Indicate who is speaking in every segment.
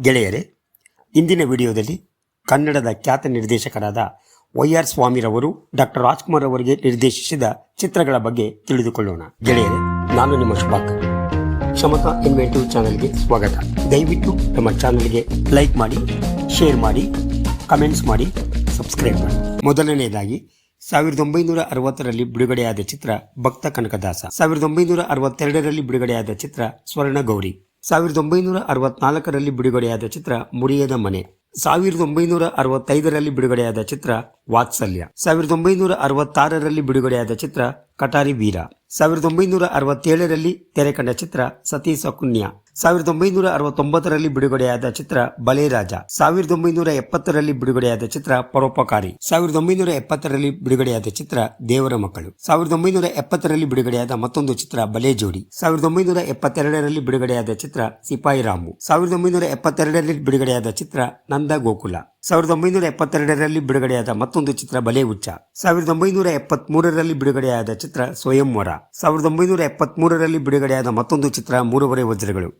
Speaker 1: ಗೆಳೆಯರೇ, ಇಂದಿನ ವಿಡಿಯೋದಲ್ಲಿ ಕನ್ನಡದ ಖ್ಯಾತ ನಿರ್ದೇಶಕರಾದ ವೈ ಆರ್ ಸ್ವಾಮಿರವರು, ಡಾಕ್ಟರ್ ರಾಜ್ಕುಮಾರ್ ಅವರಿಗೆ ನಿರ್ದೇಶಿಸಿದ ಚಿತ್ರಗಳ ಬಗ್ಗೆ ತಿಳಿದುಕೊಳ್ಳೋಣ. ಗೆಳೆಯರೇ, ನಾನು ನಿಮ್ಮ ಶುಭಾಕ. ಕ್ಷಮತಾ ಇನ್ವೆಂಟಿವ್ ಚಾನಲ್ಗೆ ಸ್ವಾಗತ. ದಯವಿಟ್ಟು ನಮ್ಮ ಚಾನಲ್ಗೆ ಲೈಕ್ ಮಾಡಿ, ಶೇರ್ ಮಾಡಿ, ಕಮೆಂಟ್ಸ್ ಮಾಡಿ, ಸಬ್ಸ್ಕ್ರೈಬ್ ಮಾಡಿ. ಮೊದಲನೆಯದಾಗಿ, ಸಾವಿರದ ಒಂಬೈನೂರ ಅರವತ್ತರಲ್ಲಿ ಬಿಡುಗಡೆಯಾದ ಚಿತ್ರ ಭಕ್ತ ಕನಕದಾಸ. ಸಾವಿರದ ಒಂಬೈನೂರ ಅರವತ್ತೆರಡರಲ್ಲಿ ಬಿಡುಗಡೆಯಾದ ಚಿತ್ರ ಸ್ವರ್ಣ ಗೌರಿ ಸಾವಿರದ ಒಂಬೈನೂರ ಅರವತ್ನಾಲ್ಕರಲ್ಲಿ ಬಿಡುಗಡೆಯಾದ ಚಿತ್ರ ಮುರಿಯದ ಮನೆ. ಸಾವಿರದ ಒಂಬೈನೂರ ಅರವತ್ತೈದರಲ್ಲಿ ಬಿಡುಗಡೆಯಾದ ಚಿತ್ರ ವಾತ್ಸಲ್ಯ. ಸಾವಿರದ ಒಂಬೈನೂರ ಅರವತ್ತಾರರಲ್ಲಿ ಬಿಡುಗಡೆಯಾದ ಚಿತ್ರ ಕಟಾರಿ ವೀರ. ಸಾವಿರದ ಒಂಬೈನೂರ ಅರವತ್ತೇಳರಲ್ಲಿ ತೆರೆ ಕಂಡ ಚಿತ್ರ ಸತಿ ಸಕುನ್ಯ ಸಾವಿರದ ಒಂಬೈನೂರ ಅರವತ್ತೊಂಬತ್ತರಲ್ಲಿ ಬಿಡುಗಡೆಯಾದ ಚಿತ್ರ ಬಲೆ ರಾಜ ಸಾವಿರದ ಒಂಬೈನೂರ ಎಪ್ಪತ್ತರಲ್ಲಿ ಬಿಡುಗಡೆಯಾದ ಚಿತ್ರ ಪರೋಪಕಾರಿ. ಸಾವಿರದ ಒಂಬೈನೂರ ಎಪ್ಪತ್ತರಲ್ಲಿ ಬಿಡುಗಡೆಯಾದ ಚಿತ್ರ ದೇವರ ಮಕ್ಕಳು. ಸಾವಿರದ ಒಂಬೈನೂರ ಎಪ್ಪತ್ತರಲ್ಲಿ ಬಿಡುಗಡೆಯಾದ ಮತ್ತೊಂದು ಚಿತ್ರ ಬಲೆ ಜೋಡಿ ಸಾವಿರದ ಒಂಬೈನೂರ ಎಪ್ಪತ್ತೆರಡರಲ್ಲಿ ಬಿಡುಗಡೆಯಾದ ಚಿತ್ರ ಸಿಪಾಯಿ ರಾಮು ಸಾವಿರದ ಒಂಬೈನೂರ ಎಪ್ಪತ್ತೆರಡರಲ್ಲಿ ಬಿಡುಗಡೆಯಾದ ಚಿತ್ರ ನಂದ ಗೋಕುಲ ಸಾವಿರದ ಒಂಬೈನೂರ ಎಪ್ಪತ್ತೆರಡರಲ್ಲಿ ಬಿಡುಗಡೆಯಾದ ಮತ್ತೊಂದು ಚಿತ್ರ ಬಲೆ ಉಚ್ಚ ಸಾವಿರದ ಒಂಬೈನೂರ ಎಪ್ಪತ್ಮೂರರಲ್ಲಿ ಬಿಡುಗಡೆಯಾದ ಚಿತ್ರ ಸ್ವಯಂವರ ಸಾವಿರದ ಒಂಬೈನೂರ ಎಪ್ಪತ್ಮೂರರಲ್ಲಿ ಬಿಡುಗಡೆಯಾದ ಮತ್ತೊಂದು ಚಿತ್ರ ಮೂರುವರೆ ವಜ್ರಗಳು.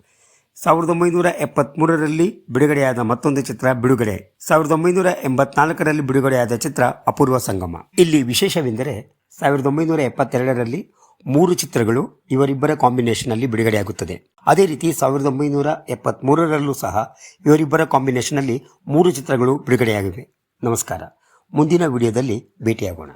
Speaker 1: ಸಾವಿರದ ಒಂಬೈನೂರ ಎಪ್ಪತ್ಮೂರರಲ್ಲಿ ಬಿಡುಗಡೆಯಾದ ಮತ್ತೊಂದು ಚಿತ್ರ ಬಿಡುಗಡೆ. ಸಾವಿರದ ಒಂಬೈನೂರ ಎಂಬತ್ನಾಲ್ಕರಲ್ಲಿ ಬಿಡುಗಡೆಯಾದ ಚಿತ್ರ ಅಪೂರ್ವ ಸಂಗಮ. ಇಲ್ಲಿ ವಿಶೇಷವೆಂದರೆ ಸಾವಿರದ ಒಂಬೈನೂರ ಎಪ್ಪತ್ತೆರಡರಲ್ಲಿ ಮೂರು ಚಿತ್ರಗಳು ಇವರಿಬ್ಬರ ಕಾಂಬಿನೇಷನ್ ಅಲ್ಲಿ ಬಿಡುಗಡೆಯಾಗುತ್ತದೆ. ಅದೇ ರೀತಿ ಸಾವಿರದ ಒಂಬೈನೂರ ಎಪ್ಪತ್ಮೂರರಲ್ಲೂ ಸಹ ಇವರಿಬ್ಬರ ಕಾಂಬಿನೇಷನ್ ಅಲ್ಲಿ ಮೂರು ಚಿತ್ರಗಳು ಬಿಡುಗಡೆಯಾಗಿವೆ. ನಮಸ್ಕಾರ. ಮುಂದಿನ ವಿಡಿಯೋದಲ್ಲಿ ಭೇಟಿಯಾಗೋಣ.